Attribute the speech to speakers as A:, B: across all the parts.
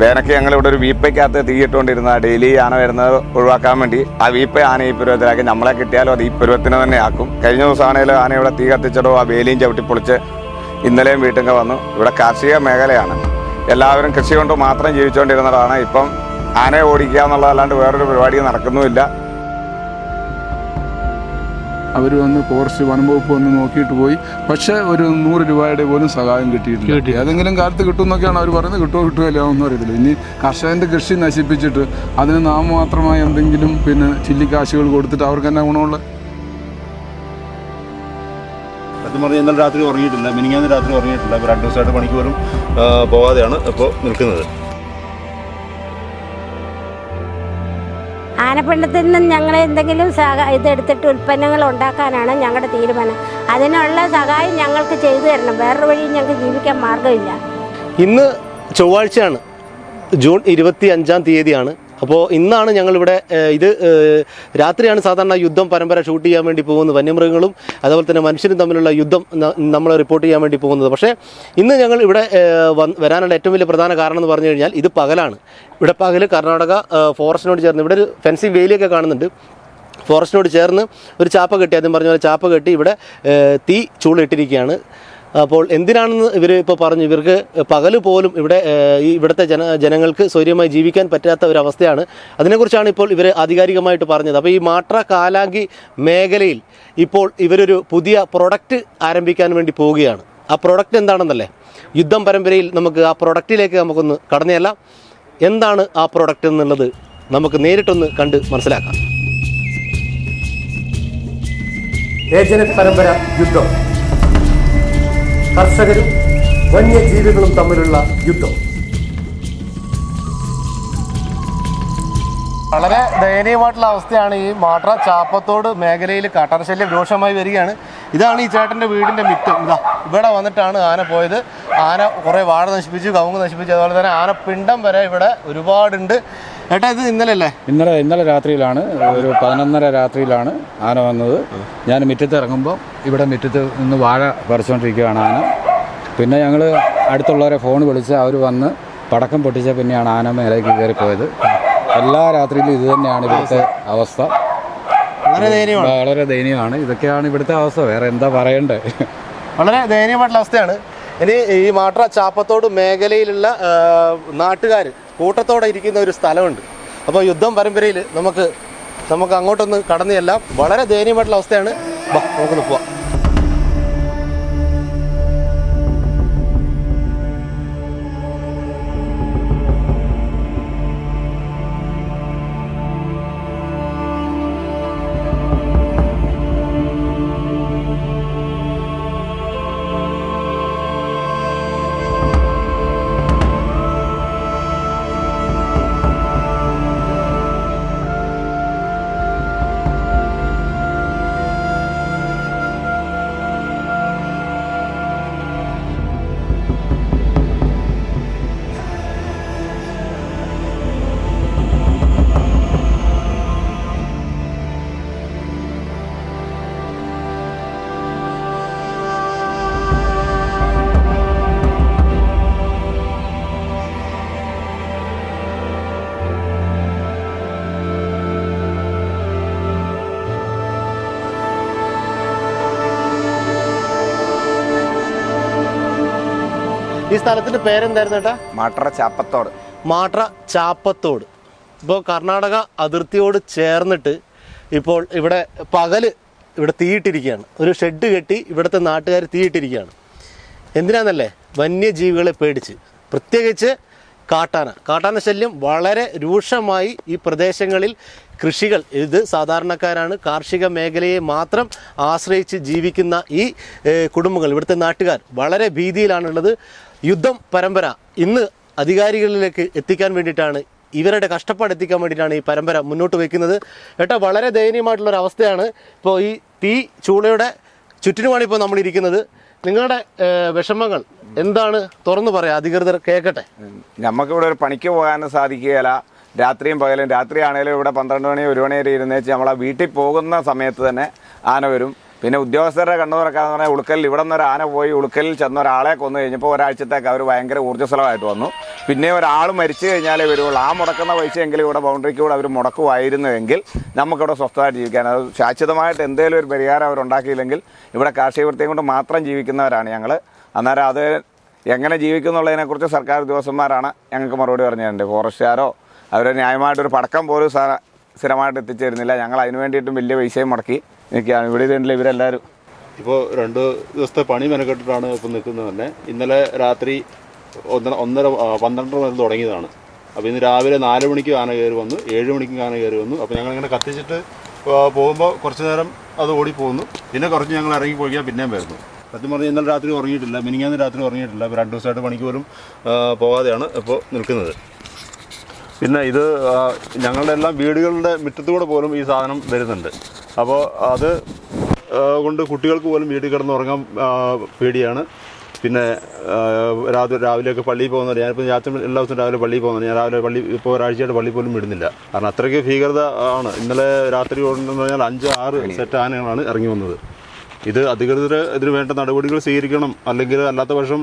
A: വേനയ്ക്ക് ഞങ്ങൾ ഇവിടെ ഒരു വീപ്പയ്ക്കകത്ത് തീയിട്ടുകൊണ്ടിരുന്ന ഡെയിലി ആന വരുന്നത് ഒഴിവാക്കാൻ വേണ്ടി. ആ വീപ്പ ആന ഈ പരുവത്തിലാക്കി നമ്മളെ കിട്ടിയാലും അത് ഈ പരുവത്തിന് തന്നെ ആക്കും. കഴിഞ്ഞ ദിവസമാണെങ്കിലും ആന ഇവിടെ തീ കത്തിച്ചിടോ ആ വേലിയും ചവിട്ടി പൊളിച്ച് ഇന്നലെയും വീട്ടിൽ വന്നു. ഇവിടെ കാർഷിക മേഖലയാണ്. എല്ലാവരും കൃഷി കൊണ്ട് മാത്രം ജീവിച്ചുകൊണ്ടിരുന്നതാണ്. ഇപ്പം ആനയെ ഓടിക്കുക എന്നുള്ളതല്ലാണ്ട് വേറൊരു പരിപാടി നടക്കുന്നുമില്ല.
B: അവർ വന്ന് ഫോറസ്റ്റ് വനം വകുപ്പ് വന്ന് നോക്കിയിട്ട് പോയി. പക്ഷേ ഒരു നൂറ് രൂപയുടെ പോലും സഹായം കിട്ടിയിട്ടില്ല. ഏതെങ്കിലും കാലത്ത് കിട്ടുമെന്നൊക്കെയാണ് അവർ പറയുന്നത്. കിട്ടുമോ കിട്ടുമല്ലോ ഒന്നും അറിയത്തില്ല. ഇനി കർഷകന്റെ കൃഷി നശിപ്പിച്ചിട്ട് അതിന് നാമമാത്രമായ എന്തെങ്കിലും പിന്നെ ചില്ലിക്കാശുകൾ കൊടുത്തിട്ട് അവർക്ക് എന്നാ ഗുണമുള്ള?
C: സത്യം പറഞ്ഞാൽ ഇന്നലെ രാത്രി ഉറങ്ങിയിട്ടില്ല. മിനിങ്ങാന്ന് രാത്രി ഉറങ്ങിയിട്ടില്ല. രണ്ട് ദിവസമായിട്ട് പണിക്ക് പോലും പോകാതെയാണ് ഇപ്പോൾ നിൽക്കുന്നത്.
D: ആനപ്പിണ്ടത്തിൽ നിന്നും ഞങ്ങൾ എന്തെങ്കിലും സഹ ഇതെടുത്തിട്ട് ഉൽപ്പന്നങ്ങൾ ഉണ്ടാക്കാനാണ് ഞങ്ങളുടെ തീരുമാനം. അതിനുള്ള സഹായം ഞങ്ങൾക്ക് ചെയ്തു തരണം. വേറൊരു വഴിയും ഞങ്ങൾക്ക് ജീവിക്കാൻ മാർഗമില്ല
E: ഇന്ന് ചൊവ്വാഴ്ചയാണ്. ജൂൺ ഇരുപത്തി അഞ്ചാം തീയതിയാണ് അപ്പോൾ ഇന്നാണ് ഞങ്ങളിവിടെ ഇത് രാത്രിയാണ് സാധാരണ യുദ്ധം പരമ്പര ഷൂട്ട് ചെയ്യാൻ വേണ്ടി പോകുന്നത് വന്യമൃഗങ്ങളും അതുപോലെ തന്നെ മനുഷ്യരും തമ്മിലുള്ള യുദ്ധം നമ്മൾ റിപ്പോർട്ട് ചെയ്യാൻ വേണ്ടി പോകുന്നത്. പക്ഷേ ഇന്ന് ഞങ്ങൾ ഇവിടെ വരാനുള്ള ഏറ്റവും വലിയ പ്രധാന കാരണം എന്ന് പറഞ്ഞു കഴിഞ്ഞാൽ ഇത് പകലാണ്. ഇവിടെ പകൽ കർണാടക ഫോറസ്റ്റിനോട് ചേർന്ന് ഇവിടെ ഒരു ഫെൻസി വേലിയൊക്കെ കാണുന്നുണ്ട്. ഫോറസ്റ്റിനോട് ചേർന്ന് ഒരു ചാപ്പ കെട്ടി ആദ്യം പറഞ്ഞ പോലെ ചാപ്പ കെട്ടി ഇവിടെ തീ ചൂളിട്ടിരിക്കുകയാണ് അപ്പോൾ എന്തിനാണെന്ന് ഇവർ ഇപ്പോൾ പറഞ്ഞു? ഇവർക്ക് പകൽ പോലും ഇവിടെ ഈ ഇവിടുത്തെ ജന ജനങ്ങൾക്ക് സ്വര്യമായി ജീവിക്കാൻ പറ്റാത്ത ഒരു അവസ്ഥയാണ്. അതിനെക്കുറിച്ചാണ് ഇപ്പോൾ ഇവർ ആധികാരികമായിട്ട് പറഞ്ഞത്. അപ്പോൾ ഈ മാട്ര കാലാങ്കി മേഖലയിൽ ഇപ്പോൾ ഇവരൊരു പുതിയ പ്രൊഡക്റ്റ് ആരംഭിക്കാൻ വേണ്ടി പോവുകയാണ്. ആ പ്രൊഡക്റ്റ് എന്താണെന്നല്ലേ? യുദ്ധം പരമ്പരയിൽ നമുക്ക് ആ പ്രൊഡക്റ്റിലേക്ക് നമുക്കൊന്ന് കടന്നല്ല. എന്താണ് ആ പ്രൊഡക്റ്റ് എന്നുള്ളത് നമുക്ക് നേരിട്ടൊന്ന് കണ്ട് മനസ്സിലാക്കാം.
F: ഏജന പരമ്പര യുദ്ധം. കർഷകരും വന്യജീവികളും തമ്മിലുള്ള യുദ്ധം.
E: വളരെ ദയനീയമായിട്ടുള്ള അവസ്ഥയാണ് ഈ മാട്ര ചാപ്പത്തോട് മേഖലയിൽ കാട്ടാനശല്യം രൂക്ഷമായി വരികയാണ്. ഇതാണ് ഈ ചേട്ടന്റെ വീടിന്റെ മിറ്റം. ഇതാ ഇവിടെ വന്നിട്ടാണ് ആന പോയത്. ആന കുറേ വാഴ നശിപ്പിച്ചു കവുങ്ങ് നശിപ്പിച്ചു. അതുപോലെ തന്നെ ആന പിണ്ടം വരെ ഇവിടെ ഒരുപാടുണ്ട്. ഏട്ടാ ഇത് ഇന്നലെ അല്ലേ
B: ഇന്നലെ ഇന്നലെ രാത്രിയിലാണ് ഒരു പതിനൊന്നര രാത്രിയിലാണ് ആന വന്നത്. ഞാൻ മുറ്റത്ത് ഇറങ്ങുമ്പോൾ ഇവിടെ മുറ്റത്ത് നിന്ന് വാഴ പറിച്ചുകൊണ്ടിരിക്കുകയാണ് ആന. പിന്നെ ഞങ്ങൾ അടുത്തുള്ളവരെ ഫോൺ വിളിച്ച് അവർ വന്ന് പടക്കം പൊട്ടിച്ച പിന്നെയാണ് ആന മേലേക്ക് പോയത്. എല്ലാ രാത്രിയിലും ഇത് തന്നെയാണ് ഇവിടുത്തെ അവസ്ഥ.
E: വളരെ ദയനീയമാണ്.
B: വളരെ ദയനീയമാണ്. ഇതൊക്കെയാണ് ഇവിടുത്തെ അവസ്ഥ. വേറെ എന്താ പറയണ്ടേ?
E: വളരെ ദയനീയമായിട്ടുള്ള അവസ്ഥയാണ്. ഇനി ഈ മാട്ര ചാപ്പത്തോട് മേഖലയിലുള്ള നാട്ടുകാർ കൂട്ടത്തോടെ ഇരിക്കുന്ന ഒരു സ്ഥലമുണ്ട്. അപ്പോൾ യുദ്ധം പരമ്പരയിൽ നമുക്ക് നമുക്ക് അങ്ങോട്ടൊന്ന് കടന്നു വളരെ ദയനീയമായിട്ടുള്ള അവസ്ഥയാണ്. നമുക്കൊന്ന് പോവാം. ഈ സ്ഥലത്തിന്റെ പേരെന്തായിരുന്നു ഏട്ടാ?
A: മാട്ര ചാപ്പത്തോട്.
E: മാട്ര ചാപ്പത്തോട്. ഇപ്പോൾ കർണാടക അതിർത്തിയോട് ചേർന്നിട്ട് ഇപ്പോൾ ഇവിടെ പകൽ ഇവിടെ തീയിട്ടിരിക്കുകയാണ്. ഒരു ഷെഡ് കെട്ടി ഇവിടുത്തെ നാട്ടുകാർ തീയിട്ടിരിക്കുകയാണ്. എന്തിനാണെന്നല്ലേ വന്യജീവികളെ പേടിച്ച്. പ്രത്യേകിച്ച് കാട്ടാന. കാട്ടാന ശല്യം വളരെ രൂക്ഷമായി ഈ പ്രദേശങ്ങളിൽ കൃഷികൾ ഇത് സാധാരണക്കാരാണ് കാർഷിക മേഖലയെ മാത്രം ആശ്രയിച്ച് ജീവിക്കുന്ന ഈ കുടുംബങ്ങൾ ഇവിടുത്തെ നാട്ടുകാർ. വളരെ ഭീതിയിലാണുള്ളത്. യുദ്ധം പരമ്പര ഇന്ന് അധികാരികളിലേക്ക് എത്തിക്കാൻ വേണ്ടിയിട്ടാണ് ഇവരുടെ കഷ്ടപ്പാട് എത്തിക്കാൻ വേണ്ടിയിട്ടാണ് ഈ പരമ്പര മുന്നോട്ട് വയ്ക്കുന്നത്. ഏട്ടാ വളരെ ദയനീയമായിട്ടുള്ളൊരു അവസ്ഥയാണ് ഇപ്പോൾ ഈ തീ ചൂളയുടെ ചുറ്റിനുമാണ് ഇപ്പോൾ നമ്മൾ ഇരിക്കുന്നത് നിങ്ങളുടെ വിഷമങ്ങൾ എന്താണ് തുറന്നു പറയാം? അധികൃതർ കേൾക്കട്ടെ.
A: നമുക്കിവിടെ ഒരു പണിക്ക് പോകാനും സാധിക്കുകയില്ല. രാത്രിയും പകലും രാത്രി ആണെങ്കിലും ഇവിടെ പന്ത്രണ്ട് മണി ഒരു മണി വരെ ഇരുന്നേച്ച് നമ്മളെ വീട്ടിൽ പോകുന്ന സമയത്ത് തന്നെ ആന വരും. പിന്നെ ഉദ്യോഗസ്ഥരുടെ കണ്ണു തുറക്കാന്ന് പറഞ്ഞാൽ ഉളുക്കലിൽ ഇവിടെ നിന്ന് ഒരു ആന പോയി ഉളുക്കലിൽ ചെന്ന ഒരാളെ കൊന്നു കഴിഞ്ഞപ്പോൾ ഒരാഴ്ചത്തേക്ക് അവർ ഭയങ്കര ഊർജസ്വലമായിട്ട് വന്നു. പിന്നെ ഒരാൾ മരിച്ചു കഴിഞ്ഞാലേ വരുള്ളൂ ആ മുടക്കുന്ന പൈസയെങ്കിലും ഇവിടെ ബൗണ്ടറിക്ക് കൂടെ അവർ മുടക്കുമായിരുന്നുവെങ്കിൽ നമുക്കിവിടെ സ്വസ്ഥമായിട്ട് ജീവിക്കാൻ. അത് ശാശ്വതമായിട്ട് എന്തെങ്കിലും ഒരു പരിഹാരം അവർ ഉണ്ടാക്കിയില്ലെങ്കിൽ ഇവിടെ കാർഷിക വൃത്തിയും കൊണ്ട് മാത്രം ജീവിക്കുന്നവരാണ് ഞങ്ങൾ അന്നേരം അത് എങ്ങനെ ജീവിക്കുന്നുള്ളതിനെക്കുറിച്ച് സർക്കാർ ഉദ്യോഗസ്ഥന്മാരാണ് ഞങ്ങൾക്ക് മറുപടി പറഞ്ഞു ഫോറസ്റ്റുകാരോ അവർ ന്യായമായിട്ടൊരു പടക്കം പോലും സ്ഥിരമായിട്ട് എത്തിച്ചേരുന്നില്ല ഞങ്ങൾ അതിന് വേണ്ടിയിട്ടും വലിയ പൈസയും മുടക്കി. നിൽക്കുകയാണ്. ഇവിടെ ഇതുണ്ടല്ലോ ഇവരെല്ലാവരും.
C: ഇപ്പോൾ രണ്ട് ദിവസത്തെ പണി മെനക്കെട്ടിട്ടാണ് ഇപ്പം നിൽക്കുന്നത് തന്നെ. ഇന്നലെ രാത്രി ഒന്നര ഒന്നര പന്ത്രണ്ടര മുതൽ തുടങ്ങിയതാണ്. അപ്പോൾ ഇന്ന് രാവിലെ നാല് മണിക്ക് ആന കയറി വന്നു ഏഴ് മണിക്ക് ആന കയറി വന്നു. അപ്പോൾ ഞങ്ങൾ ഇങ്ങനെ കത്തിച്ചിട്ട് പോകുമ്പോൾ കുറച്ച് നേരം അത് ഓടിപ്പോകുന്നു പിന്നെ കുറച്ച് ഞങ്ങൾ ഇറങ്ങി പോയിക്കാൻ പിന്നെയും വരുന്നു. സത്യം പറഞ്ഞാൽ ഇന്നലെ രാത്രി ഉറങ്ങിയിട്ടില്ല. മിനിങ്ങാന്ന് രാത്രി ഉറങ്ങിയിട്ടില്ല. അപ്പോൾ രണ്ട് ദിവസമായിട്ട് പണിക്ക് പോലും പോകാതെയാണ് ഇപ്പോൾ നിൽക്കുന്നത്. പിന്നെ ഇത് ഞങ്ങളുടെ എല്ലാം വീടുകളുടെ മുറ്റത്തുകൂടെ പോലും ഈ സാധനം വരുന്നുണ്ട്. അപ്പോൾ അത് കൊണ്ട് കുട്ടികൾക്ക് പോലും വീട്ടിൽ കിടന്ന് ഉറങ്ങാൻ പേടിയാണ്. പിന്നെ രാത്രി രാവിലെ രാവിലെയൊക്കെ പള്ളിയിൽ പോകുന്നത് ഞാനിപ്പോൾ രാത്രി എല്ലാ ദിവസവും രാവിലെ പള്ളിയിൽ പോകുന്നത് ഞാൻ രാവിലെ പള്ളി ഇപ്പോൾ ഒരാഴ്ചയായിട്ട് പള്ളി പോലും വിടുന്നില്ല. കാരണം അത്രയ്ക്ക് ഭീകരത ആണ്. ഇന്നലെ രാത്രി കൊണ്ടെന്ന് പറഞ്ഞാൽ അഞ്ച് ആറ് സെറ്റ് ആനകളാണ് ഇറങ്ങി വന്നത്. ഇത് അധികൃതർ ഇതിന് വേണ്ട നടപടികൾ സ്വീകരിക്കണം. അല്ലെങ്കിൽ അല്ലാത്ത പക്ഷം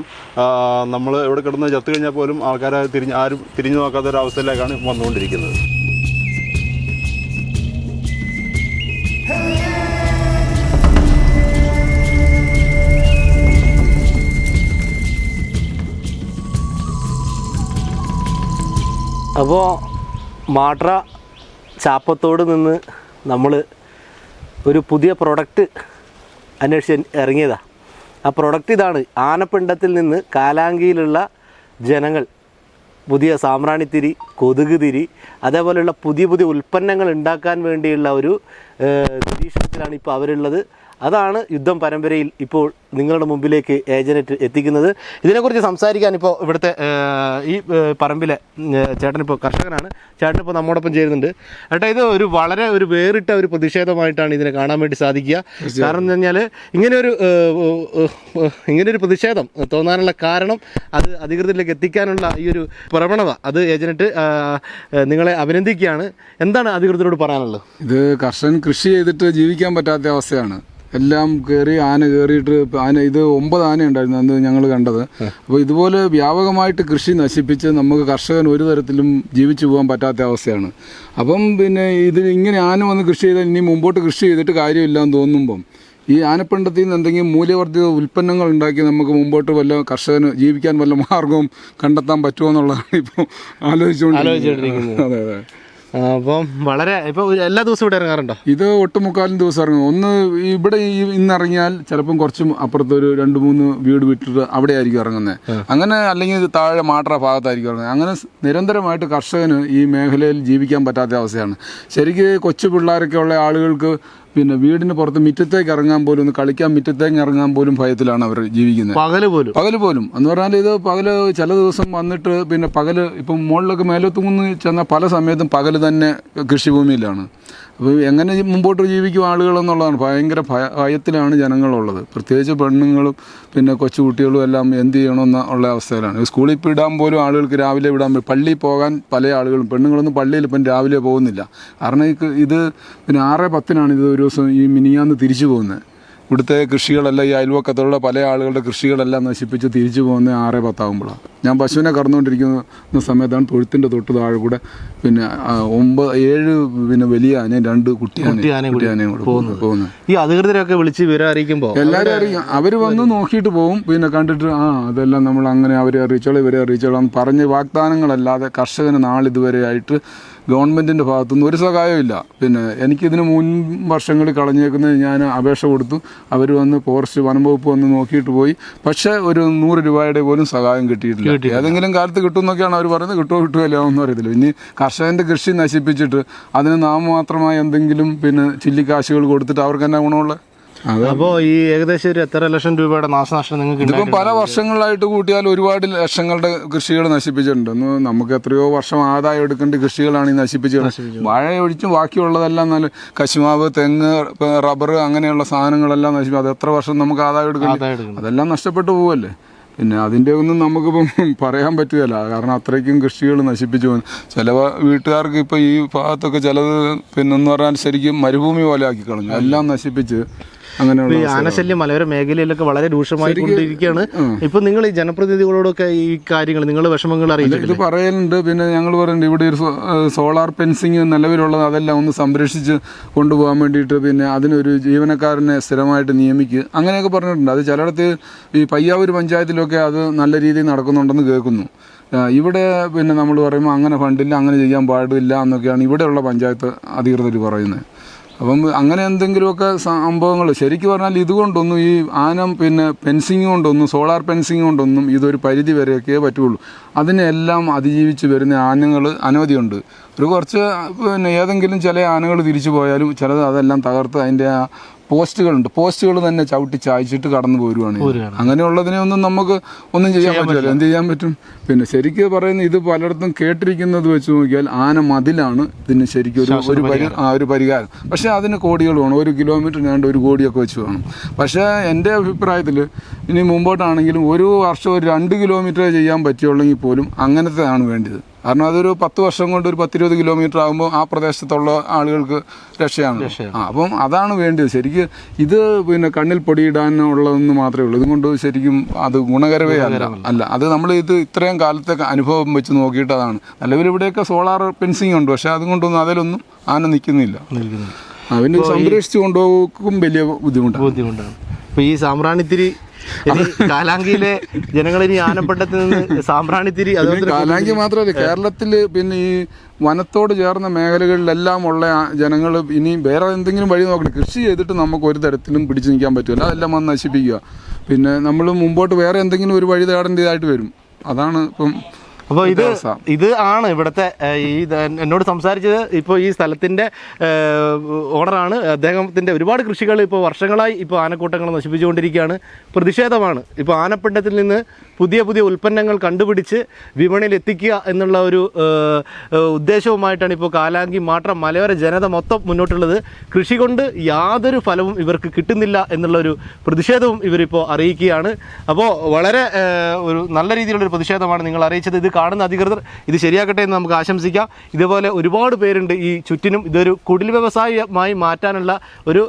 C: നമ്മൾ എവിടെ കിടന്ന് ചത്തു കഴിഞ്ഞാൽ പോലും ആൾക്കാരെ തിരിഞ്ഞ് ആരും തിരിഞ്ഞു നോക്കാത്ത ഒരു അവസ്ഥയിലേക്കാണ് വന്നുകൊണ്ടിരിക്കുന്നത്.
E: അപ്പോൾ മാട്ര ചാപ്പത്തോട് നിന്ന് നമ്മൾ ഒരു പുതിയ പ്രൊഡക്റ്റ് അന്വേഷിച്ച് ഇറങ്ങിയതാണ് ആ പ്രൊഡക്റ്റ് ഇതാണ്. ആനപ്പിണ്ടത്തിൽ നിന്ന് കാലാങ്കിയിലുള്ള ജനങ്ങൾ പുതിയ സാമ്രാണിത്തിരി കൊതുക് തിരി അതേപോലെയുള്ള പുതിയ പുതിയ ഉൽപ്പന്നങ്ങൾ ഉണ്ടാക്കാൻ വേണ്ടിയുള്ള ഒരു നിരീക്ഷണത്തിലാണ് ഇപ്പോൾ അവരുള്ളത്. അതാണ് യുദ്ധം പരമ്പരയിൽ ഇപ്പോൾ നിങ്ങളുടെ മുമ്പിലേക്ക് ഏജനറ്റ് എത്തിക്കുന്നത്. ഇതിനെക്കുറിച്ച് സംസാരിക്കാൻ ഇപ്പോൾ ഇവിടുത്തെ ഈ പറമ്പിലെ ചേട്ടനിപ്പോൾ കർഷകനാണ്. ചേട്ടനിപ്പോൾ നമ്മോടൊപ്പം ചേരുന്നുണ്ട്. ഏട്ടാ ഇത് ഒരു വളരെ ഒരു വേറിട്ട ഒരു പ്രതിഷേധമായിട്ടാണ് ഇതിനെ കാണാൻ വേണ്ടി സാധിക്കുക. കാരണം എന്ന് പറഞ്ഞാൽ ഇങ്ങനെയൊരു ഒരു ഏഹ്, ഏഹ്, ഏഹ്, ഇങ്ങനെ ഒരു പ്രതിഷേധം തോന്നാനുള്ള കാരണം അത് അധികൃതരിലേക്ക് എത്തിക്കാനുള്ള ഈ ഒരു പ്രവണത അത് ഏജനറ്റ് നിങ്ങളെ അഭിനന്ദിക്കുകയാണ്. എന്താണ് അധികൃതരോട് പറയാനുള്ളത്?
B: ഇത് കർഷകൻ കൃഷി ചെയ്തിട്ട് ജീവിക്കാൻ പറ്റാത്ത അവസ്ഥയാണ്. എല്ലാം കയറി ആന കയറിയിട്ട് ആന ഇത് ഒമ്പത് ആന ഉണ്ടായിരുന്നു അന്ന് ഞങ്ങൾ കണ്ടത്. അപ്പോൾ ഇതുപോലെ വ്യാപകമായിട്ട് കൃഷി നശിപ്പിച്ച് നമുക്ക് കർഷകൻ ഒരു തരത്തിലും ജീവിച്ചു പോകാൻ പറ്റാത്ത അവസ്ഥയാണ്. അപ്പം പിന്നെ ഇത് ഇങ്ങനെ ആന വന്ന് കൃഷി ചെയ്താൽ ഇനി മുമ്പോട്ട് കൃഷി ചെയ്തിട്ട് കാര്യമില്ല എന്ന് തോന്നുമ്പം ഈ ആനപ്പിണ്ടത്തിൽ നിന്ന് എന്തെങ്കിലും മൂല്യവർദ്ധിത ഉൽപ്പന്നങ്ങൾ ഉണ്ടാക്കി നമുക്ക് മുമ്പോട്ട് വല്ല കർഷകന് ജീവിക്കാൻ വല്ല മാർഗവും കണ്ടെത്താൻ പറ്റുമോ എന്നുള്ളതാണ് ഇപ്പോൾ ആലോചിച്ചുകൊണ്ടിരിക്കുന്നത്. അതെ അതെ.
E: അപ്പം വളരെ ഇപ്പോൾ എല്ലാ ദിവസവും ഇവിടെ ഇറങ്ങാറുണ്ടോ?
B: ഇത് ഒട്ടുമുക്കാലും ദിവസം ഇറങ്ങും. ഒന്ന് ഇവിടെ ഇന്ന് ഇന്നിറങ്ങിയാൽ ചിലപ്പം കുറച്ചും അപ്പുറത്ത് ഒരു രണ്ട് മൂന്ന് വീട് വിട്ടിട്ട് അവിടെ ആയിരിക്കും ഇറങ്ങുന്നത് അങ്ങനെ അല്ലെങ്കിൽ താഴെ മാട്ര ഭാഗത്തായിരിക്കും ഇറങ്ങുന്നത്. അങ്ങനെ നിരന്തരമായിട്ട് കർഷകന് ഈ മേഖലയിൽ ജീവിക്കാൻ പറ്റാത്ത അവസ്ഥയാണ്. ശരിക്ക് കൊച്ചു പിള്ളേരൊക്കെ ഉള്ള ആളുകൾക്ക് പിന്നെ വീടിന് പുറത്ത് മുറ്റത്തേക്ക് ഇറങ്ങാൻ പോലും ഒന്ന് കളിക്കാൻ മുറ്റത്തേക്ക് ഇറങ്ങാൻ പോലും ഭയത്തിലാണ് അവർ ജീവിക്കുന്നത്.
E: പകൽ പോലും.
B: പകൽ പോലും. എന്ന് പറഞ്ഞാൽ ഇത് പകൽ ചില ദിവസം വന്നിട്ട് പിന്നെ പകൽ ഇപ്പം മുകളിലൊക്കെ മേലോത്തുകുന്ന് ചെന്ന പല സമയത്തും പകൽ തന്നെ കൃഷിഭൂമിയിലാണ്. അപ്പോൾ എങ്ങനെ മുമ്പോട്ട് ജീവിക്കും ആളുകൾ എന്നുള്ളതാണ്. ഭയങ്കര ഭയ ഭയത്തിലാണ് ജനങ്ങളുള്ളത്. പ്രത്യേകിച്ച് പെണ്ണുങ്ങളും പിന്നെ കൊച്ചുകുട്ടികളും എല്ലാം എന്ത് ചെയ്യണമെന്ന ഉള്ള അവസ്ഥയിലാണ്. സ്കൂളിൽ ഇപ്പോൾ ഇടാൻ പോലും ആളുകൾക്ക് രാവിലെ വിടാൻ പള്ളി പോകാൻ പല ആളുകളും പെണ്ണുങ്ങളൊന്നും പള്ളിയിൽ ഇപ്പം രാവിലെ പോകുന്നില്ല. കാരണം ഇത് പിന്നെ ആറ് പത്തിനാണ് ഇത് ഒരു ദിവസം ഈ മിനിയാന്ന് തിരിച്ചു പോകുന്നത്. ഇവിടുത്തെ കൃഷികളെല്ലാം ഈ അയൽവക്കത്തുള്ള പല ആളുകളുടെ കൃഷികളെല്ലാം നശിപ്പിച്ച് തിരിച്ചു പോകുന്ന ആറേ പത്താകുമ്പോഴാണ് ഞാൻ പശുവിനെ കറന്നുകൊണ്ടിരിക്കുന്ന സമയത്താണ് തൊഴുത്തിന്റെ തൊട്ട് താഴെ കൂടെ പിന്നെ ഒമ്പത് ഏഴ് പിന്നെ വലിയ ആനയും രണ്ട് കുട്ടിയാനയും
E: കുട്ടിയാനയും കൂടി
B: പോകുന്നത്.
E: ഈ അധികൃതരൊക്കെ വിളിച്ച് വിവരം അറിയിക്കുമ്പോൾ
B: എല്ലാവരും അറിയാം. അവർ വന്ന് നോക്കിയിട്ട് പോകും. പിന്നെ കണ്ടിട്ട് ആ അതെല്ലാം നമ്മൾ അങ്ങനെ അവരെ അറിയിച്ചോളാം ഇവരെ അറിയിച്ചോളാം പറഞ്ഞ് വാഗ്ദാനങ്ങളല്ലാതെ കർഷകന് നാളിതുവരെ ആയിട്ട് ഗവൺമെന്റിന്റെ ഭാഗത്തുനിന്ന് ഒരു സഹായവും ഇല്ല പിന്നെ എനിക്കിതിന് മുൻ വർഷങ്ങൾ കളഞ്ഞേക്കുന്നത് ഞാൻ അപേക്ഷ കൊടുത്തു. അവർ വന്ന് ഫോറസ്റ്റ് വനം വകുപ്പ് വന്ന് നോക്കിയിട്ട് പോയി. പക്ഷേ ഒരു നൂറ് രൂപയുടെ പോലും സഹായം കിട്ടിയിട്ടില്ല. ഏതെങ്കിലും കാലത്ത് കിട്ടുമെന്നൊക്കെയാണ് അവർ പറയുന്നത്. കിട്ടുമോ കിട്ടുമല്ലോ ഒന്നും അറിയത്തില്ല. ഇനി കർഷകന്റെ കൃഷി നശിപ്പിച്ചിട്ട് അതിന് നാമമാത്രമായ എന്തെങ്കിലും പിന്നെ ചില്ലിക്കാശുകൾ കൊടുത്തിട്ട് അവർക്ക് എന്നാ ഗുണമുള്ള അത്
E: അപ്പോൾ ഈ ഏകദേശം ഒരു എത്ര ലക്ഷം രൂപയുടെ നാശനഷ്ടം നിങ്ങൾക്ക്
B: ഇതിപ്പം
E: ഉണ്ടായിട്ടുണ്ട്?
B: പല വർഷങ്ങളായിട്ട് കൂട്ടിയാൽ ഒരുപാട് ലക്ഷങ്ങളുടെ കൃഷികൾ നശിപ്പിച്ചിട്ടുണ്ട്. നമുക്ക് എത്രയോ വർഷം ആദായം എടുക്കേണ്ട കൃഷികളാണ് ഈ നശിപ്പിച്ചത്. വാഴ ഒഴിച്ചും ബാക്കിയുള്ളതെല്ലാം നല്ല കശുമാവ് തെങ്ങ് ഇപ്പം റബ്ബർ അങ്ങനെയുള്ള സാധനങ്ങളെല്ലാം നശിപ്പിക്കും അത് എത്ര വർഷം നമുക്ക് ആദായം എടുക്കണം അതെല്ലാം നഷ്ടപ്പെട്ടു പോവല്ലേ? പിന്നെ അതിന്റെ ഒന്നും നമുക്കിപ്പം പറയാൻ പറ്റുകയില്ല കാരണം അത്രയ്ക്കും കൃഷികൾ നശിപ്പിച്ചു പോകുന്നു ചില വീട്ടുകാർക്ക് ഇപ്പോൾ ഈ ഭാഗത്തൊക്കെ ചിലത് പിന്നെന്ന് പറഞ്ഞാൽ ശരിക്കും മരുഭൂമി പോലെ ആക്കി കളഞ്ഞു. എല്ലാം നശിപ്പിച്ച്
E: ഈ. ആനശല്യം മലയോര മേഖലയിലൊക്കെ വളരെ രൂക്ഷമായി കൊണ്ടിരിക്കുകയാണ്. ഇപ്പൊ നിങ്ങൾ ഈ ജനപ്രതിനിധികളോടൊക്കെ ഈ കാര്യങ്ങൾ നിങ്ങളുടെ വിഷമങ്ങൾ
B: ഇത്
E: പറയുന്നുണ്ട്
B: പറയലുണ്ട്. പിന്നെ ഞങ്ങൾ പറയുന്നുണ്ട് ഇവിടെ ഒരു സോളാർ ഫെൻസിങ് നിലവിലുള്ളത് അതെല്ലാം ഒന്ന് സംരക്ഷിച്ച് കൊണ്ടുപോകാൻ വേണ്ടിയിട്ട് പിന്നെ അതിനൊരു ജീവനക്കാരനെ സ്ഥിരമായിട്ട് നിയമിക്കുക അങ്ങനെയൊക്കെ പറഞ്ഞിട്ടുണ്ട്. അത് ചിലയിടത്ത് ഈ പയ്യാവൂർ പഞ്ചായത്തിലൊക്കെ അത് നല്ല രീതിയിൽ നടക്കുന്നുണ്ടെന്ന് കേൾക്കുന്നു. ഇവിടെ പിന്നെ നമ്മൾ പറയുമ്പോൾ അങ്ങനെ ഫണ്ടില്ല അങ്ങനെ ചെയ്യാൻ പാടില്ല എന്നൊക്കെയാണ് ഇവിടെയുള്ള പഞ്ചായത്ത് അധികൃതർ പറയുന്നത്. അപ്പം അങ്ങനെ എന്തെങ്കിലുമൊക്കെ സംഭവങ്ങൾ. ശരിക്കും പറഞ്ഞാൽ ഇതുകൊണ്ടൊന്നും ഈ ആനം പിന്നെ പെൻസിങ് കൊണ്ടൊന്നും സോളാർ പെൻസിങ് കൊണ്ടൊന്നും ഇതൊരു പരിധി വരെയൊക്കെ പറ്റുള്ളൂ. അതിനെല്ലാം അതിജീവിച്ച് വരുന്ന ആനകൾ അനവധിയുണ്ട്. ഒരു കുറച്ച് പിന്നെ ഏതെങ്കിലും ചില ആനകൾ തിരിച്ചു പോയാലും ചിലത് അതെല്ലാം തകർത്ത് അതിന്റെ ആ പോസ്റ്റുകളുണ്ട്. പോസ്റ്റുകൾ തന്നെ ചവിട്ടി ചായച്ചിട്ട് കടന്നു പോരുവാണ്. അങ്ങനെയുള്ളതിനെ ഒന്നും നമുക്ക് ഒന്നും ചെയ്യാൻ പറ്റില്ല. എന്ത് ചെയ്യാൻ പറ്റും? പിന്നെ ശരിക്കും പറയുന്ന ഇത് പലയിടത്തും കേട്ടിരിക്കുന്നത് വെച്ച് നോക്കിയാൽ ആന മതിലാണ് ഇതിന് ശരിക്കും ഒരു ഒരു പരി ആ ഒരു പരിഹാരം. പക്ഷേ അതിന് കോടികൾ വേണം. ഒരു കിലോമീറ്റർ ഞാൻ ഒരു കോടിയൊക്കെ വെച്ച് വേണം. പക്ഷേ എന്റെ അഭിപ്രായത്തിൽ ഇനി മുമ്പോട്ടാണെങ്കിലും ഒരു വർഷം ഒരു രണ്ട് കിലോമീറ്റർ ചെയ്യാൻ പറ്റുള്ളെങ്കിൽ പോലും അങ്ങനത്തെ ആണ് വേണ്ടത്. കാരണം അതൊരു പത്ത് വർഷം കൊണ്ട് ഒരു പത്തിരുപത് കിലോമീറ്റർ ആകുമ്പോൾ ആ പ്രദേശത്തുള്ള ആളുകൾക്ക് രക്ഷയാണ്. ആ അപ്പം അതാണ് വേണ്ടത്. ശരിക്കും ഇത് പിന്നെ കണ്ണിൽ പൊടിയിടാനുള്ളതെന്ന് മാത്രമേ ഉള്ളൂ. ഇതുകൊണ്ട് ശരിക്കും അത് ഗുണകരമേ അല്ല. അല്ല അത് നമ്മൾ ഇത് ഇത്രയും കാലത്തെ അനുഭവം വെച്ച് നോക്കിയിട്ട് അതാണ്. നിലവിൽ ഇവിടെയൊക്കെ സോളാർ പെൻസിങ് ഉണ്ട്. പക്ഷേ അതുകൊണ്ടൊന്നും അതിലൊന്നും ആന നിൽക്കുന്നില്ല. അവന് സംരക്ഷിച്ചു കൊണ്ടുപോകും വലിയ ബുദ്ധിമുട്ടാണ്.
E: ബുദ്ധിമുട്ടാണ്. ഇപ്പൊ ഈ സാമ്പ്രാണിത്തിരി ഇനി കാലാങ്കിയിലെ ജനങ്ങൾ ഇനി ആനപ്പട്ടത്തിൽ നിന്ന് സാമ്പ്രാണിത്തിരി അതുപോലെ
B: കാലാങ്കി മാത്രമല്ല കേരളത്തിൽ പിന്നെ ഈ വനത്തോട് ചേർന്ന മേഖലകളിലെല്ലാം ഉള്ള ജനങ്ങൾ ഇനി വേറെ എന്തെങ്കിലും വഴി നോക്കണം കൃഷി ചെയ്തിട്ട് നമുക്ക് ഒരു തരത്തിലും പിടിച്ചു നിൽക്കാൻ പറ്റില്ല അതെല്ലാം വന്ന് നശിപ്പിക്കുക. പിന്നെ നമ്മൾ മുമ്പോട്ട് വേറെ എന്തെങ്കിലും ഒരു വഴി തേടേണ്ടതായിട്ട് വരും. അതാണ് ഇപ്പം
E: അപ്പോൾ ഇത്. ഇത് ആണ് ഇവിടുത്തെ ഈ എന്നോട് സംസാരിച്ചത് ഇപ്പോൾ ഈ സ്ഥലത്തിന്റെ ഓണറാണ്. അദ്ദേഹത്തിന്റെ ഒരുപാട് കൃഷികൾ ഇപ്പോൾ വർഷങ്ങളായി ഇപ്പോൾ ആനക്കൂട്ടങ്ങൾ നശിപ്പിച്ചുകൊണ്ടിരിക്കുകയാണ്. പ്രതിഷേധമാണ്. ഇപ്പോൾ ആനപ്പിണ്ടത്തിൽ നിന്ന് പുതിയ പുതിയ ഉൽപ്പന്നങ്ങൾ കണ്ടുപിടിച്ച് വിപണിയിൽ എത്തിക്കുക എന്നുള്ള ഒരു ഉദ്ദേശവുമായിട്ടാണ് ഇപ്പോൾ കാലാങ്കി മാത്രം മലയോര ജനത മൊത്തം മുന്നോട്ടുള്ളത്. കൃഷി കൊണ്ട് യാതൊരു ഫലവും ഇവർക്ക് കിട്ടുന്നില്ല എന്നുള്ളൊരു പ്രതിഷേധവും ഇവരിപ്പോൾ അറിയിക്കുകയാണ്. അപ്പോൾ വളരെ ഒരു നല്ല രീതിയിലുള്ള ഒരു പ്രതിഷേധമാണ് നിങ്ങൾ അറിയിച്ചത്. ഇത് കാണുന്ന അധികൃതർ ഇത് ശരിയാക്കട്ടെ എന്ന് നമുക്ക് ആശംസിക്കാം. ഇതുപോലെ ഒരുപാട് പേരുണ്ട് ഈ ചുറ്റിനും. ഇതൊരു കുടിൽ വ്യവസായമായി മാറ്റാനുള്ള ഒരു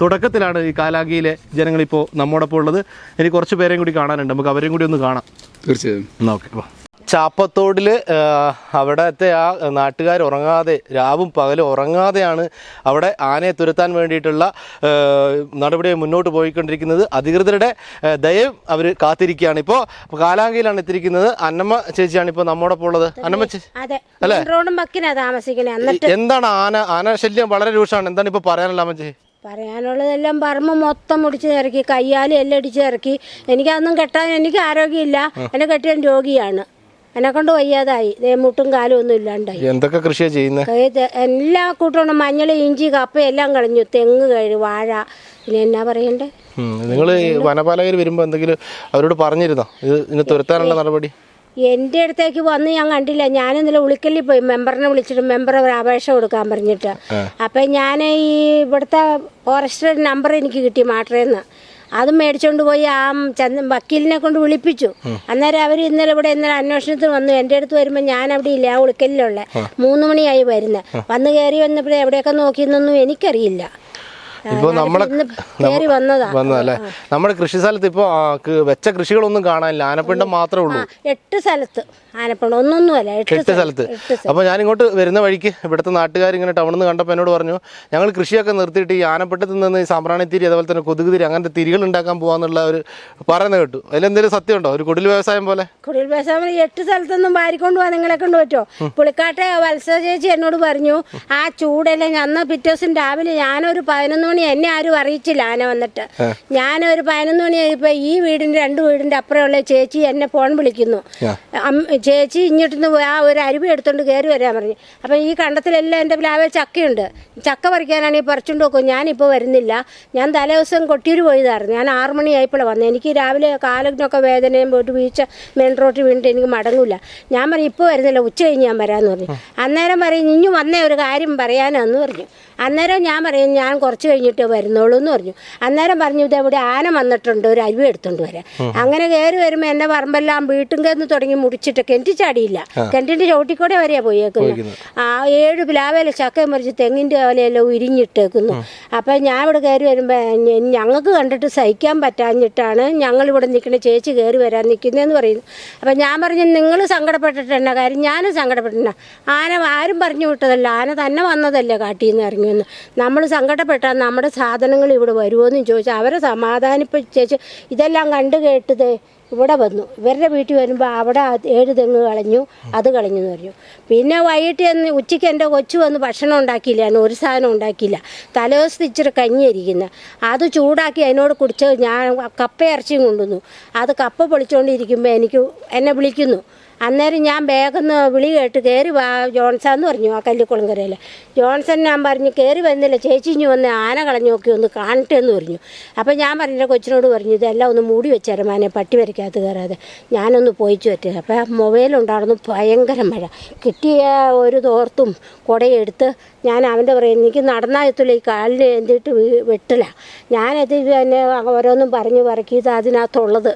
E: തുടക്കത്തിലാണ് ഈ കാലാങ്കിയിലെ ജനങ്ങളിപ്പോൾ നമ്മോടൊപ്പം ഉള്ളത്. ഇനി കുറച്ച് പേരെയും കൂടി കാണാനുണ്ട്. നമുക്ക് അവരെയും കൂടി ഒന്ന് കാണാം.
B: തീർച്ചയായും.
E: ചാപ്പത്തോടിൽ ചാപ്പത്തോടിൽ അവിടത്തെ ആ നാട്ടുകാർ ഉറങ്ങാതെ രാവും പകലും ഉറങ്ങാതെയാണ് അവിടെ ആനയെ തുരത്താൻ വേണ്ടിയിട്ടുള്ള നടപടിയെ മുന്നോട്ട് പോയിക്കൊണ്ടിരിക്കുന്നത്. അധികൃതരുടെ ദയം അവർ കാത്തിരിക്കുകയാണ്. ഇപ്പോൾ കാലാങ്കിയിലാണ് എത്തിയിരിക്കുന്നത്. അന്നമ്മ ചേച്ചിയാണ് ഇപ്പോൾ നമ്മോടൊപ്പം ഉള്ളത്. അന്നമ്മ ചേച്ചി
D: എന്നിട്ട്
E: എന്താണ് ആന? ആന ശല്യം വളരെ രൂക്ഷമാണ്. എന്താണ് ഇപ്പോൾ പറയാനുള്ള അമ്മ ചേച്ചി
D: പറയാനുള്ളതെല്ലാം പറമ്പ് മൊത്തം മുടിച്ച് ചേർക്കി കയ്യാലും എല്ലാം അടിച്ച് ഇറക്കി എനിക്കതൊന്നും കെട്ടാൻ എനിക്ക് ആരോഗ്യമില്ല. എന്നെ കെട്ടിയാൻ രോഗിയാണ്. എന്നെ കൊണ്ട് വയ്യാതായി. മുട്ടും കാലും ഒന്നും ഇല്ലാണ്ടായി.
E: എന്തൊക്കെ കൃഷിയാണ് ചെയ്യുന്നത്
D: എല്ലാ കൂട്ടവും മഞ്ഞൾ ഇഞ്ചി കപ്പ എല്ലാം കളഞ്ഞു. തെങ്ങ് കഴി വാഴ. പിന്നെ എന്നാ പറയണ്ടേ?
E: നിങ്ങൾ വനപാലകർ വരുമ്പോൾ എന്തെങ്കിലും അവരോട് പറഞ്ഞിരുന്നോ? ഇത് ഇനി തുരത്താനുള്ള നടപടി?
D: എന്റെ അടുത്തേക്ക് വന്ന് ഞാൻ കണ്ടില്ല. ഞാൻ ഇന്നലെ ഉളിക്കലിൽ പോയി. മെമ്പറിനെ വിളിച്ചിട്ട് മെമ്പർ ഒരു അപേക്ഷ കൊടുക്കാൻ പറഞ്ഞിട്ട്. അപ്പം ഞാൻ ഈ ഇവിടുത്തെ ഫോറസ്റ്റ് നമ്പർ എനിക്ക് കിട്ടി മാട്രേന്ന് അത് മേടിച്ചോണ്ട് പോയി ആ ചന്ദ വക്കീലിനെ കൊണ്ട് വിളിപ്പിച്ചു. അന്നേരം അവർ ഇന്നലെ ഇവിടെ ഇന്നലെ അന്വേഷണത്തിന് വന്നു. എന്റെ അടുത്ത് വരുമ്പോൾ ഞാൻ അവിടെ ഇല്ല. ആ ഉളിക്കലിലുള്ള മൂന്ന് മണിയായി വരുന്നത് വന്ന് കയറി വന്നപ്പോഴേ എവിടെയൊക്കെ നോക്കിയെന്നൊന്നും എനിക്കറിയില്ല.
E: ഇപ്പൊ നമ്മളെ
D: ഇന്ന് കയറി വന്നതാ.
E: വന്നതല്ലേ? നമ്മുടെ കൃഷി സ്ഥലത്ത് ഇപ്പോൾ വെച്ച കൃഷികളൊന്നും കാണാനില്ല. ആനപ്പിണ്ടം മാത്രമേ ഉള്ളൂ.
D: എട്ട് സ്ഥലത്ത് ആനപ്പണം ഒന്നൊന്നുമല്ല എട്ട്
E: സ്ഥലത്ത്. അപ്പോൾ ഞാൻ ഇങ്ങോട്ട് വരുന്ന വഴിക്ക് ഇവിടുത്തെ നാട്ടുകാർ ഇങ്ങനെ ടൗണിൽ നിന്ന് കണ്ടപ്പോൾ എന്നോട് പറഞ്ഞു ഞങ്ങൾ കൃഷിയൊക്കെ നിർത്തിയിട്ട് ഈ ആനപ്പെട്ടത്തിൽ നിന്ന് ഈ സാമ്പ്രാണിത്തിരി അതുപോലെ തന്നെ കൊതുക് തിരി അങ്ങനത്തെ തിരികൾ ഉണ്ടാക്കാൻ പോകാന്നുള്ള ഒരു പറയുന്നത് കേട്ടു. അതിലെന്തെങ്കിലും സത്യമുണ്ടോ? ഒരു കുടിൽ വ്യവസായം പോലെ?
D: കുടിൽ വ്യവസായം എട്ട് സ്ഥലത്തൊന്നും വാരിക്കൊണ്ട് പോവാൻ നിങ്ങളെ കൊണ്ട് പറ്റുമോ പുളിക്കാട്ടെ വത്സ ചേച്ചി എന്നോട് പറഞ്ഞു ആ ചൂടെല്ലാം അന്ന് പിറ്റേ ദിവസം രാവിലെ ഞാനൊരു പതിനൊന്ന് മണി എന്നെ ആരും അറിയിച്ചില്ല ആന വന്നിട്ട്. ഞാനൊരു പതിനൊന്ന് മണി ആയപ്പോ ഈ വീടിന്റെ രണ്ട് വീടിന്റെ അപ്പുറമുള്ള ചേച്ചി എന്നെ ഫോൺ വിളിക്കുന്നു. ചേച്ചി ഇങ്ങോട്ട് ആ ഒരു അരുവി എടുത്തോണ്ട് കയറി വരാൻ പറഞ്ഞു. അപ്പം ഈ കണ്ടത്തിലെല്ലാം എന്റെ പ്ലാവേ ചക്കയുണ്ട്. ചക്ക പറിക്കാനാണെങ്കിൽ പറിച്ചുകൊണ്ട് നോക്കും ഞാനിപ്പോൾ വരുന്നില്ല. ഞാൻ തലേ ദിവസം കൊട്ടിയൂർ പോയതായിരുന്നു. ഞാൻ ആറു മണിയായപ്പോഴാണ് വന്നത് എനിക്ക് രാവിലെ കാലിനൊക്കെ വേദനയും പോയിട്ട് വീഴ്ച മെയിൻ റോട്ടിൽ വീണിട്ട് എനിക്ക് മടങ്ങൂല. ഞാൻ പറഞ്ഞു ഇപ്പോൾ വരുന്നില്ല. ഉച്ച കഴിഞ്ഞ് ഞാൻ വരാമെന്ന് പറഞ്ഞു. അന്നേരം പറയും ഇഞ്ഞു വന്നേ ഒരു കാര്യം പറയാനാന്ന് പറഞ്ഞു. അന്നേരം ഞാൻ പറയും ഞാൻ കുറച്ച് കഴിഞ്ഞിട്ട് വരുന്നുള്ളൂ എന്ന് പറഞ്ഞു. അന്നേരം പറഞ്ഞു ഇതെവിടെ ആന വന്നിട്ടുണ്ട് ഒരു അരി എടുത്തോണ്ട് വരാം അങ്ങനെ കയറി വരുമ്പോൾ എന്നെ പറമ്പെല്ലാം വീട്ടും കയന്ന് തുടങ്ങി മുടിച്ചിട്ട് കിണറ്റി ചാടിയില്ല. കിണറ്റിന്റെ ചോട്ടിക്കൂടെ വരെയാ പോയേക്കുന്നത് ആ ഏഴ് പ്ലാവേല ചക്കയും മറിച്ച് തെങ്ങിന്റെ ഓലയെല്ലാം ഉരിഞ്ഞിട്ടേക്കുന്നു. അപ്പം ഞാൻ ഇവിടെ കയറി വരുമ്പോൾ ഞങ്ങൾക്ക് കണ്ടിട്ട് സഹിക്കാൻ പറ്റാഞ്ഞിട്ടാണ് ഞങ്ങൾ ഇവിടെ നിൽക്കുന്ന ചേച്ചി കയറി വരാൻ നിൽക്കുന്നതെന്ന് പറയുന്നു. അപ്പം ഞാൻ പറഞ്ഞു നിങ്ങൾ സങ്കടപ്പെട്ടിട്ടുണ്ട കാര്യം? ഞാനും സങ്കടപ്പെട്ടിട്ടുണ്ട് ആന ആരും പറഞ്ഞു വിട്ടതല്ല. ആന തന്നെ വന്നതല്ലേ കാട്ടിൽ നിന്ന് ഇറങ്ങിയെന്ന് നമ്മൾ സങ്കടപ്പെട്ടാൽ നമ്മുടെ സാധനങ്ങൾ ഇവിടെ വരുമോയെന്നും ചോദിച്ചാൽ അവരെ സമാധാനിപ്പിച്ചേച്ച് ഇതെല്ലാം കണ്ടു കേട്ടത് ഇവിടെ വന്നു. ഇവരുടെ വീട്ടിൽ വരുമ്പോൾ അവിടെ ഏഴ് തെങ്ങ് കളഞ്ഞു അത് കളഞ്ഞു എന്ന് പറഞ്ഞു. പിന്നെ വൈകിട്ട് എന്ന് ഉച്ചയ്ക്ക് എന്റെ കൊച്ചു വന്ന് ഭക്ഷണം ഉണ്ടാക്കിയില്ല ഒരു സാധനം ഉണ്ടാക്കിയില്ല. തലേദിവസത്തെ ഇച്ചിരി കഞ്ഞിരിക്കുന്നത് അത് ചൂടാക്കി അതിനോട് കുടിച്ച് ഞാൻ കപ്പ ഇറച്ചിയും കൊണ്ടുവന്നു. അത് കപ്പ പൊളിച്ചുകൊണ്ടിരിക്കുമ്പോൾ എനിക്ക് എന്നെ വിളിക്കുന്നു. അന്നേരം ഞാൻ വേഗം വിളി കേട്ട് കയറി വാ ജോൺസൺ പറഞ്ഞു ആ കല്ലിക്കുളങ്കരയിൽ ജോൺസൺ ഞാൻ പറഞ്ഞു കയറി വന്നില്ല ചേച്ചി ഇനി വന്ന് ആന കളഞ്ഞു നോക്കി ഒന്ന് കാണട്ടെ എന്ന് പറഞ്ഞു. അപ്പോൾ ഞാൻ പറഞ്ഞു കൊച്ചിനോട് പറഞ്ഞു ഇതെല്ലാം ഒന്ന് മൂടി വെച്ചേരം മാനെ പട്ടി വരയ്ക്കകത്ത് കയറാതെ. ഞാനൊന്ന് പോയിച്ചു പറ്റുക അപ്പം മൊബൈലുണ്ടായിരുന്നു ഭയങ്കര മഴ. കിട്ടിയ ഒരു തോർത്തും കുടയെടുത്ത് ഞാൻ അവന്റെ പറയും എനിക്ക് നടന്നാൽ എത്തുള്ളൂ ഈ കാലിന് എന്തിട്ട് വെട്ടില്ല ഞാനത് പിന്നെ ഓരോന്നും പറഞ്ഞ് പറക്കിയത് അതിനകത്തുള്ളത്.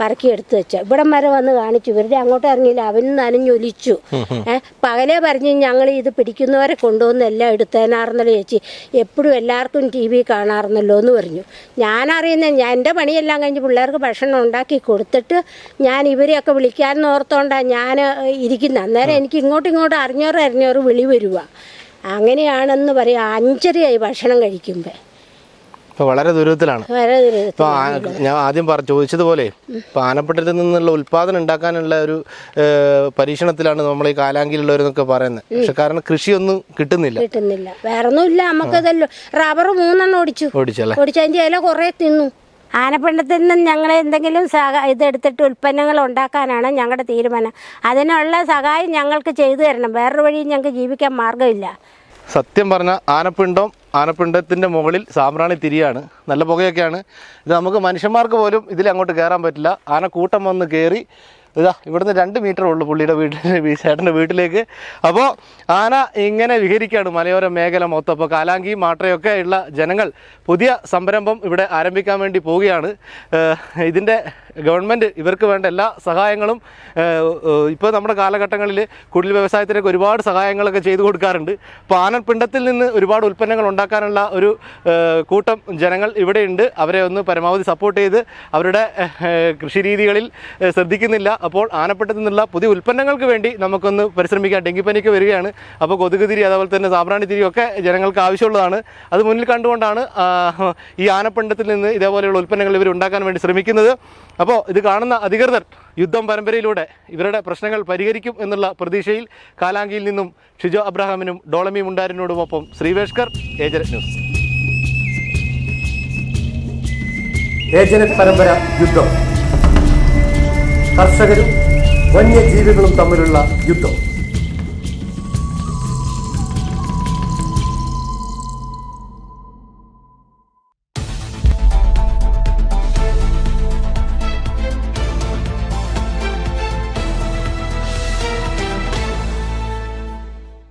D: പറക്കി എടുത്ത് വെച്ച. ഇവിടം വരെ വന്ന് കാണിച്ചു. ഇവരുടെ അങ്ങോട്ട് ഇറങ്ങിയില്ല. അവൻ നനഞ്ഞൊലിച്ചു ഏഹ് പകലേ പറഞ്ഞ് ഞങ്ങൾ ഇത് പിടിക്കുന്നവരെ കൊണ്ടുവന്ന് എല്ലാം എടുത്തേനാർന്നല്ലോ ചേച്ചി. എപ്പോഴും എല്ലാവർക്കും ടി വി കാണാറുന്നല്ലോ എന്ന് പറഞ്ഞു. ഞാനറിയുന്ന ഞാൻ എന്റെ പണിയെല്ലാം കഴിഞ്ഞ് പിള്ളേർക്ക് ഭക്ഷണം ഉണ്ടാക്കി കൊടുത്തിട്ട് ഞാൻ ഇവരെയൊക്കെ വിളിക്കാമെന്ന് ഓർത്തോണ്ടാണ് ഞാൻ ഇരിക്കുന്നത് അന്നേരം എനിക്ക് ഇങ്ങോട്ടും ഇങ്ങോട്ടും അറിഞ്ഞോറ് അറിഞ്ഞോറ് വിളി വരുക അങ്ങനെയാണെന്ന് പറയാം അഞ്ചരയായി ഭക്ഷണം കഴിക്കുമ്പോൾ
E: ഇപ്പോൾ വളരെ ദുരിതത്തിലാണ്. ഇപ്പോൾ ഞാൻ ആദ്യം പറ ചോദിച്ചതുപോലെ ഇപ്പോൾ ആനപ്പട്ടത്തിൽ നിന്നുള്ള ഉൽപ്പാദനം ഉണ്ടാക്കാനുള്ള ഒരു പരീക്ഷണത്തിലാണ് നമ്മൾ ഈ കാലാങ്കിലുള്ളവരെന്നൊക്കെ പറയുന്നത്. പക്ഷെ കാരണം കൃഷിയൊന്നും കിട്ടുന്നില്ല.
D: കിട്ടുന്നില്ല. വേറെ ഒന്നുമില്ല നമുക്കതല്ലോ. റബ്ബർ മൂന്നെണ്ണം ഓടിച്ചു
E: ഓടിച്ചല്ലേ
D: ഓടിച്ചു ഇല കുറേ തിന്നു. ആനപ്പിണ്ടത്തിൽ നിന്ന് ഞങ്ങൾ എന്തെങ്കിലും സഹ ഇതെടുത്തിട്ട് ഉൽപ്പന്നങ്ങൾ ഉണ്ടാക്കാനാണ് ഞങ്ങളുടെ തീരുമാനം. അതിനുള്ള സഹായം ഞങ്ങൾക്ക് ചെയ്തു തരണം. വേറൊരു വഴിയും ഞങ്ങൾക്ക് ജീവിക്കാൻ മാർഗമില്ല.
E: സത്യം പറഞ്ഞ ആനപ്പിണ്ടം ആനപ്പിണ്ടത്തിന്റെ മുകളിൽ സാമ്പ്രാണി തിരിയാണ്. നല്ല പുകയൊക്കെയാണ്. ഇത് നമുക്ക് മനുഷ്യന്മാർക്ക് പോലും ഇതിൽ അങ്ങോട്ട് കയറാൻ പറ്റില്ല. ആന കൂട്ടം വന്ന് കയറി ഇതാ ഇവിടുന്ന് രണ്ട് മീറ്റർ ഉള്ളൂ പുള്ളിയുടെ വീട്ടിൽ ചേട്ടന്റെ വീട്ടിലേക്ക്. അപ്പോൾ ആന ഇങ്ങനെ വിഹരിക്കുകയാണ് മലയോര മേഖല മൊത്തം. അപ്പോൾ കാലാങ്കി മാട്രയൊക്കെ ഉള്ള ജനങ്ങൾ പുതിയ സംരംഭം ഇവിടെ ആരംഭിക്കാൻ വേണ്ടി പോവുകയാണ്. ഇതിന്റെ ഗവൺമെന്റ് ഇവർക്ക് വേണ്ട എല്ലാ സഹായങ്ങളും ഇപ്പോൾ നമ്മുടെ കാലഘട്ടങ്ങളിൽ കുടിൽ വ്യവസായത്തിനൊക്കെ ഒരുപാട് സഹായങ്ങളൊക്കെ ചെയ്തു കൊടുക്കാറുണ്ട്. അപ്പോൾ ആനപ്പിണ്ടത്തിൽ നിന്ന് ഒരുപാട് ഉൽപ്പന്നങ്ങൾ ഉണ്ടാക്കാനുള്ള ഒരു കൂട്ടം ജനങ്ങൾ ഇവിടെയുണ്ട്. അവരെ ഒന്ന് പരമാവധി സപ്പോർട്ട് ചെയ്ത് അവരുടെ കൃഷിരീതികളിൽ കൃഷി രീതികളിൽ ശ്രദ്ധിക്കുന്നില്ല. അപ്പോൾ ആനപ്പിണ്ടത്തിൽ നിന്നുള്ള പുതിയ ഉൽപ്പന്നങ്ങൾക്ക് വേണ്ടി നമുക്കൊന്ന് പരിശ്രമിക്കാം. ഡെങ്കിപ്പനിക്ക് വരികയാണ്. അപ്പോൾ കൊതുക് തിരി അതുപോലെ തന്നെ സാമ്പ്രാണി തിരി ഒക്കെ ജനങ്ങൾക്ക് ആവശ്യമുള്ളതാണ്. അത് മുന്നിൽ കണ്ടുകൊണ്ടാണ് ഈ ആനപ്പണ്ടത്തിൽ നിന്ന് ഇതേപോലെയുള്ള ഉൽപ്പന്നങ്ങൾ ഇവർ ഉണ്ടാക്കാൻ വേണ്ടി ശ്രമിക്കുന്നത്. അപ്പോൾ ഇത് കാണുന്ന അധികൃതർ യുദ്ധം പരമ്പരയിലൂടെ ഇവരുടെ പ്രശ്നങ്ങൾ പരിഹരിക്കും എന്നുള്ള പ്രതീക്ഷയിൽ കാലാങ്കിയിൽ നിന്നും ഷിജോ അബ്രഹാമിനും ഡോളമി മുണ്ടാരിനോടുമൊപ്പം ശ്രീവേഷ്കർ ഏജന്റ് ന്യൂസ്.
F: ഏജനറ്റ് പരമ്പര യുദ്ധം. കർഷകരും വന്യജീവികളും തമ്മിലുള്ള യുദ്ധം.